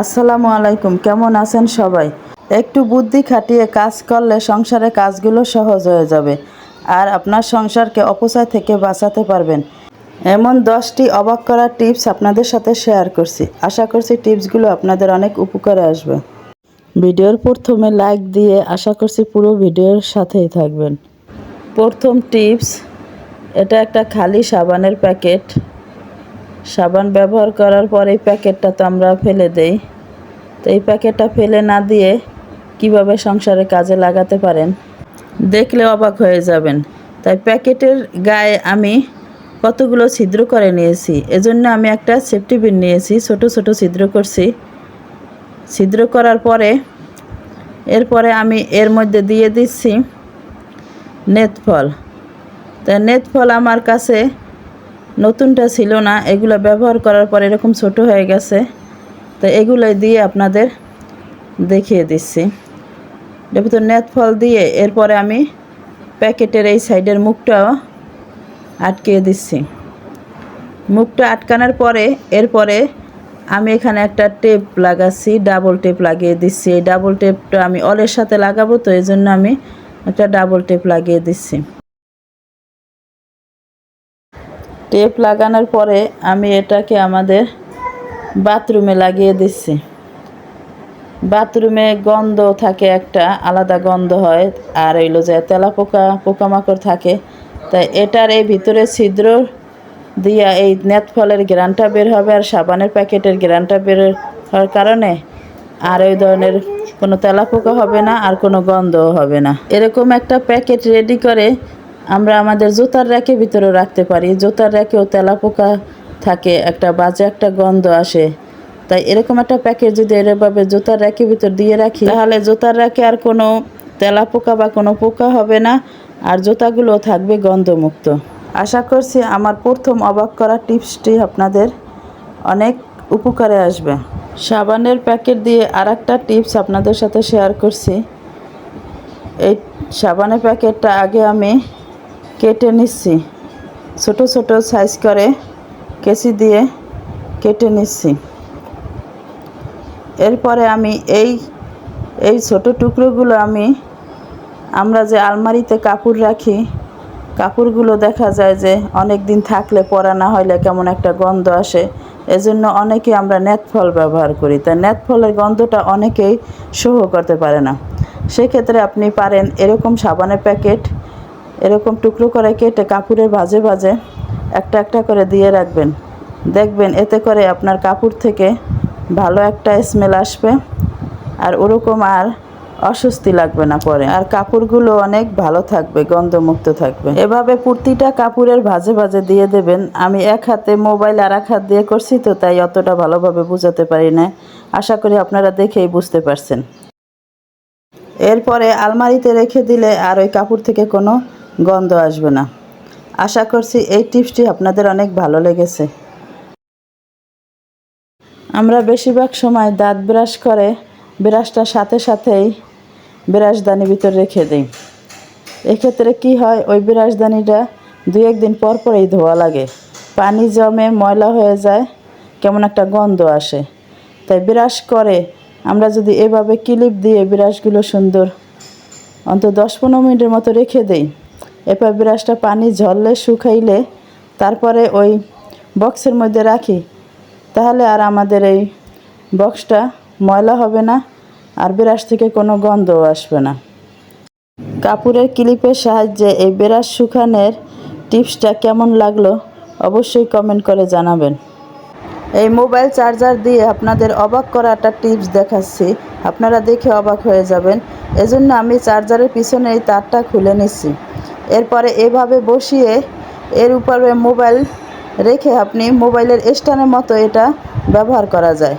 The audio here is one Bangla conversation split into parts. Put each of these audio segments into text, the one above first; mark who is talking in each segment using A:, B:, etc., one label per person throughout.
A: আসসালামু আলাইকুম, কেমন আছেন সবাই? একটু বুদ্ধি খাটিয়ে কাজ করলে সংসারে কাজগুলো সহজ হয়ে যাবে আর আপনার সংসারকে অপচয় থেকে বাঁচাতে পারবেন। এমন দশটি অবাক করার টিপস আপনাদের সাথে শেয়ার করছি। আশা করছি টিপসগুলো আপনাদের অনেক উপকারে আসবে। ভিডিওর প্রথমে লাইক দিয়ে আশা করছি পুরো ভিডিওর সাথেই থাকবেন। প্রথম টিপস, এটা একটা খালি সাবানের প্যাকেট। সাবান ব্যবহার করার পর এই প্যাকেটটা তো আমরা ফেলে দেই। তো এই প্যাকেটটা ফেলে না দিয়ে কীভাবে সংসারে কাজে লাগাতে পারেন? দেখলে অবাক হয়ে যাবেন। তাই প্যাকেটের গায়ে আমি কতগুলো ছিদ্র করে নিয়েছি। এজন্য আমি একটা সেফটি পিন নিয়েছি, ছোট ছোট ছিদ্র করছি। ছিদ্র করার পরে, এরপরে আমি এর মধ্যে দিয়ে দিচ্ছি নেত ফল তা নেত ফল আমার কাছে নতুনটা ছিল না, এগুলো ব্যবহার করার পর এরকম ছোট হয়ে গেছে। তো এগুলোই দিয়ে আপনাদের দেখিয়ে দিচ্ছি। এর ভিতর নেত ফল দিয়ে এরপরে আমি প্যাকেটের এই সাইডের মুখটাও আটকিয়ে দিচ্ছি। মুখটা আটকানোর পরে এরপরে আমি এখানে একটা টেপ লাগাচ্ছি ডাবল টেপ লাগিয়ে দিচ্ছি। এই ডাবল টেপটা আমি অলের সাথে লাগাবো, তো এই জন্য আমি একটা ডাবল টেপ লাগিয়ে দিচ্ছি। টেপ লাগানোর পরে আমি এটাকে আমাদের বাথরুমে লাগিয়ে দিচ্ছি। বাথরুমে গন্ধ থাকে একটা, আলাদা গন্ধ হয়। আর হইল যে তেলা পোকা, পোকামাকড় থাকে, তাই এটার এই ভিতরে ছিদ্র দিয়া এই নেট ফলের গ্রানটা বের হবে আর সাবানের প্যাকেটের গ্রানটা বের হওয়ার কারণে আর ওই ধরনের কোনো তেলা পোকা হবে না আর কোনো গন্ধও হবে না। এরকম একটা প্যাকেট রেডি করে আমরা আমাদের জুতার র্যাকের ভিতরে রাখতে পারি। জুতার র্যাকেও তেলা পোকা থাকে, একটা বাজে একটা গন্ধ আসে। তাই এরকম একটা প্যাকেট যদি এরভাবে জুতার র্যাকের ভিতর দিয়ে রাখি, তাহলে জুতার র্যাকে আর কোনো তেলা পোকা বা কোনো পোকা হবে না, আর জুতাগুলো থাকবে গন্ধমুক্ত। আশা করছি আমার প্রথম অবাক করা টিপসটি আপনাদের অনেক উপকারে আসবে। সাবানের প্যাকেট দিয়ে আর একটা টিপস আপনাদের সাথে শেয়ার করছি। এই সাবানের প্যাকেটটা আগে আমি কেটে নিচ্ছি। ছোট ছোট সাইজ করে কেসি দিয়ে কেটে নিচ্ছি। এরপরে আমি এই এই ছোট টুকরোগুলো আমি, আমরা যে আলমারিতে কাপড় রাখি, কাপড়গুলো দেখা যায় যে অনেক দিন থাকলে পরা না হইলে কেমন একটা গন্ধ আসে। এজন্য অনেকে আমরা নেট ফল ব্যবহার করি। তা নেট ফলের গন্ধটা অনেকেই সহ করতে পারে না। সেক্ষেত্রে আপনি পারেন এরকম সাবানের প্যাকেট এরকম টুকরো করে কেটে কাপড়ের ভাজে ভাজে একটা একটা করে দিয়ে রাখবেন। দেখবেন এতে করে আপনার কাপড় থেকে ভালো একটা স্মেল আসবে আর ওরকম আর অস্বস্তি লাগবে না পরে। আর কাপড়গুলো অনেক ভালো থাকবে, গন্ধমুক্ত থাকবে। এভাবে প্রতিটা কাপড়ের ভাজে ভাজে দিয়ে দেবেন। আমি এক হাতে মোবাইল আর এক হাত দিয়ে করছি তো তাই অতটা ভালোভাবে বোঝাতে পারি না। আশা করি আপনারা দেখেই বুঝতে পারছেন। এরপরে আলমারিতে রেখে দিলে আর ওই কাপড় থেকে কোনো গন্ধ আসবে না। আশা করছি এই টিপসটি আপনাদের অনেক ভালো লেগেছে। আমরা বেশিরভাগ সময় দাঁত ব্রাশ করে ব্রাশটার সাথে সাথেই ব্রাশদানি ভিতর রেখে দিই। এক্ষেত্রে কি হয়, ওই ব্রাশদানিটা দু একদিন পর পরেই ধোয়া লাগে। পানি জমে ময়লা হয়ে যায়, কেমন একটা গন্ধ আসে। তাই ব্রাশ করে আমরা যদি এভাবে ক্লিপ দিয়ে ব্রাশগুলো সুন্দর অন্তত দশ পনেরো মিনিটের মতো রেখে দেই এরপর ব্রাশটা পানি ঝরলে, শুকাইলে তারপরে ওই বক্সের মধ্যে রাখি। তাহলে আর আমাদের এই বক্সটা ময়লা হবে না আর ব্রাশ থেকে কোনো গন্ধও আসবে না। কাপড়ের ক্লিপের সাহায্যে এই ব্রাশ শুকানোর টিপসটা কেমন লাগল অবশ্যই কমেন্ট করে জানাবেন। এই মোবাইল চার্জার দিয়ে আপনাদের অবাক করা একটা টিপস দেখাচ্ছি। আপনারা দেখে অবাক হয়ে যাবেন। এজন্য আমি চার্জারের পিছনে এই তারটা খুলে নিচ্ছি। এরপরে এভাবে বসিয়ে এর উপরে মোবাইল রেখে আপনি মোবাইলের স্ট্যান্ডের মতো এটা ব্যবহার করা যায়।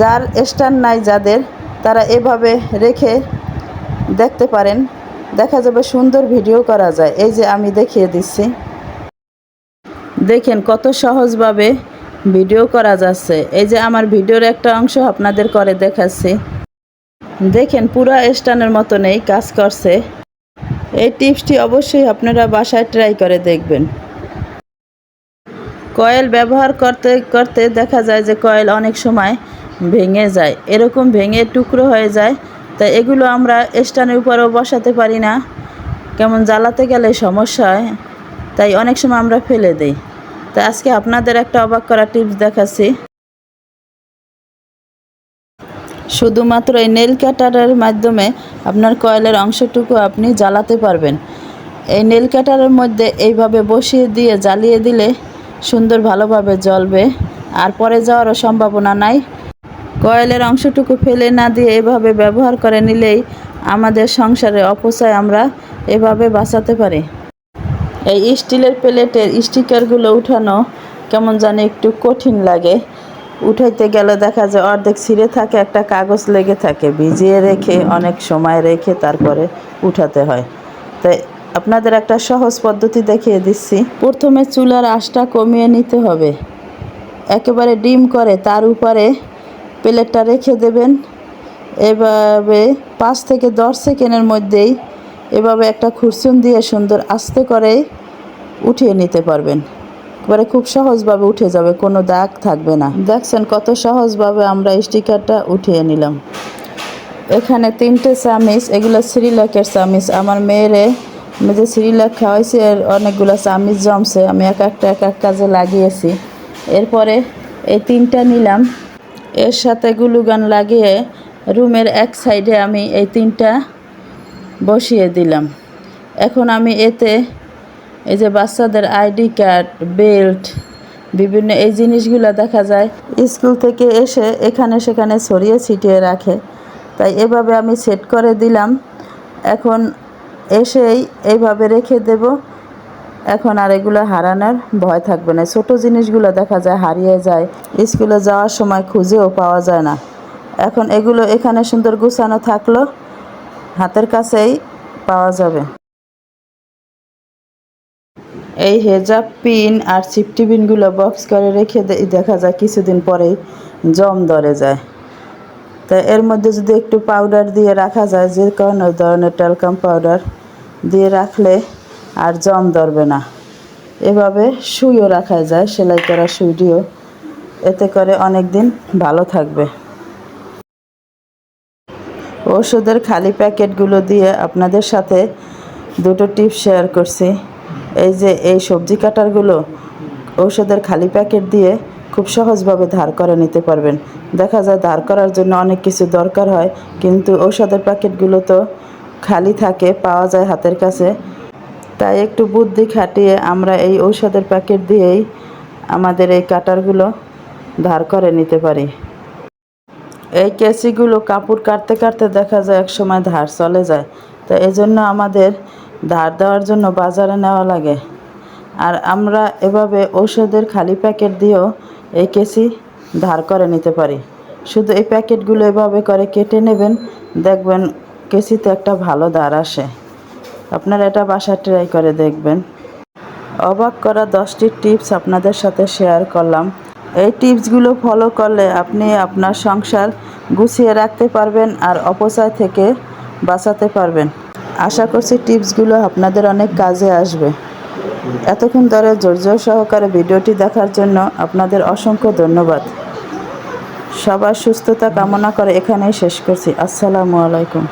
A: যার স্ট্যান্ড নাই যাদের, তারা এভাবে রেখে দেখতে পারেন। দেখা যাবে সুন্দর ভিডিও করা যায়। এই যে আমি দেখিয়ে দিচ্ছি। দেখেন কত সহজভাবে ভিডিও করা যাচ্ছে। এই যে আমার ভিডিওর একটা অংশ আপনাদের করে দেখাচ্ছি। দেখেন পুরো স্ট্যান্ডের মতো নেই, কাজ করছে। এই টিপসটি অবশ্যই আপনারা বাসায় ট্রাই করে দেখবেন। কয়েল ব্যবহার করতে করতে দেখা যায় যে কয়েল অনেক সময় ভেঙে যায়। এরকম ভেঙে টুকরো হয়ে যায়। তাই এগুলো আমরা স্ট্যান্ডের উপরেও বসাতে পারি না। কেমন জ্বালাতে গেলে সমস্যা হয়। তাই অনেক সময় আমরা ফেলে দিই। তো আজকে আপনাদের একটা অবাক করা টিপস দেখাচ্ছি। শুধুমাত্র এই নেল কাটারের মাধ্যমে আপনার কয়েলের অংশটুকু আপনি জ্বালাতে পারবেন। এই নেল ক্যাটারের মধ্যে এইভাবে বসিয়ে দিয়ে জ্বালিয়ে দিলে সুন্দর ভালোভাবে জ্বলবে, আর পরে যাওয়ারও সম্ভাবনা নাই। কয়েলের অংশটুকু ফেলে না দিয়ে এভাবে ব্যবহার করে নিলেই আমাদের সংসারে অপচয় আমরা এভাবে বাঁচাতে পারি। এই স্টিলের প্লেটের স্টিকারগুলো উঠানো কেমন জানি একটু কঠিন লাগে। উঠাইতে গেলে দেখা যায় অর্ধেক ছিঁড়ে থাকে, একটা কাগজ লেগে থাকে। ভিজিয়ে রেখে, অনেক সময় রেখে তারপরে উঠাতে হয়। তাই আপনাদের একটা সহজ পদ্ধতি দেখিয়ে দিচ্ছি। প্রথমে চুলার আঁচটা কমিয়ে নিতে হবে। একেবারে ডিম করে, তার উপরে প্লেটটা রেখে দেবেন। এভাবে পাঁচ থেকে দশ সেকেন্ডের মধ্যেই এভাবে একটা খুরসুন দিয়ে সুন্দর আস্তে করে উঠিয়ে নিতে পারবেন। এবারে খুব সহজভাবে উঠে যাবে, কোনো দাগ থাকবে না। দেখছেন কত সহজভাবে আমরা স্টিকারটা উঠিয়ে নিলাম। এখানে তিনটে চামিচ, এগুলো শ্রীলাকের চামিচ। আমার মেয়েরে যে শ্রীলাক খাওয়াইছি, এর অনেকগুলো চামিচ জমছে, আমি এক একটা এক এক কাজে লাগিয়েছি। এরপরে এই তিনটা নিলাম। এর সাথে গ্লুগান লাগিয়ে রুমের এক সাইডে আমি এই তিনটা বসিয়ে দিলাম। এখন আমি এতে এই যে বাচ্চাদের আইডি কার্ড, বেল্ট, বিভিন্ন এই জিনিসগুলো দেখা যায়। স্কুল থেকে এসে এখানে সেখানে ছড়িয়ে ছিটিয়ে রাখে। তাই এভাবে আমি সেট করে দিলাম। এখন এসেই এইভাবে রেখে দেব। এখন আর এগুলো হারানোর ভয় থাকবে না। ছোট জিনিসগুলো দেখা যায় হারিয়ে যায়। স্কুলে যাওয়ার সময় খুঁজেও পাওয়া যায় না। এখন এগুলো এখানে সুন্দর গুছানো থাকল। হাতের কাছেই পাওয়া যাবে। এই হেজাব, পিন আর সিফটি পিনগুলো বক্স করে রেখে দেখা যায় কিছুদিন পরেই জম ধরে যায়। তা এর মধ্যে যদি একটু পাউডার দিয়ে রাখা যায়, যে কোনো ধরনের ট্যালকাম পাউডার দিয়ে রাখলে আর জম ধরবে না। এভাবে সুইও রাখা যায়, সেলাই করা সুইটিও এতে করে অনেক দিন ভালো থাকবে। ওষুধের খালি প্যাকেটগুলো দিয়ে আপনাদের সাথে দুটো টিপস শেয়ার করছি। এই যে এই সবজি কাটারগুলো ঔষধের খালি প্যাকেট দিয়ে খুব সহজভাবে ধার করে নিতে পারবেন। দেখা যায় ধার করার জন্য অনেক কিছু দরকার হয়, কিন্তু ঔষধের প্যাকেটগুলো তো খালি থাকে, পাওয়া যায় হাতের কাছে। তাই একটু বুদ্ধি খাটিয়ে আমরা এই ঔষধের প্যাকেট দিয়েই আমাদের এই কাটারগুলো ধার করে নিতে পারি। এই কেসিগুলো কাপড় কাটতে কাটতে দেখা যায় এক সময় ধার চলে যায়। তো এই জন্য আমাদের ধার দেওয়ার জন্য বাজারে নেওয়া লাগে। আর আমরা এভাবে ঔষধের খালি প্যাকেট দিয়েও এই কেসি ধার করে নিতে পারি। শুধু এই প্যাকেটগুলো এভাবে করে কেটে নেবেন, দেখবেন কেসিতে একটা ভালো ধার আসে। আপনারা এটা বাসায় ট্রাই করে দেখবেন। অবাক করা দশটি টিপস আপনাদের সাথে শেয়ার করলাম। এই টিপসগুলো ফলো করলে আপনি আপনার সংসার গুছিয়ে রাখতে পারবেন আর অপচয় থেকে বাঁচাতে পারবেন। আশা করছি টিপসগুলো আপনাদের অনেক কাজে আসবে। এতক্ষণ ধরে ধৈর্য সহকারে ভিডিওটি দেখার জন্য আপনাদের অসংখ্য ধন্যবাদ। সবার সুস্থতা কামনা করে এখানেই শেষ করছি। আসসালামু আলাইকুম।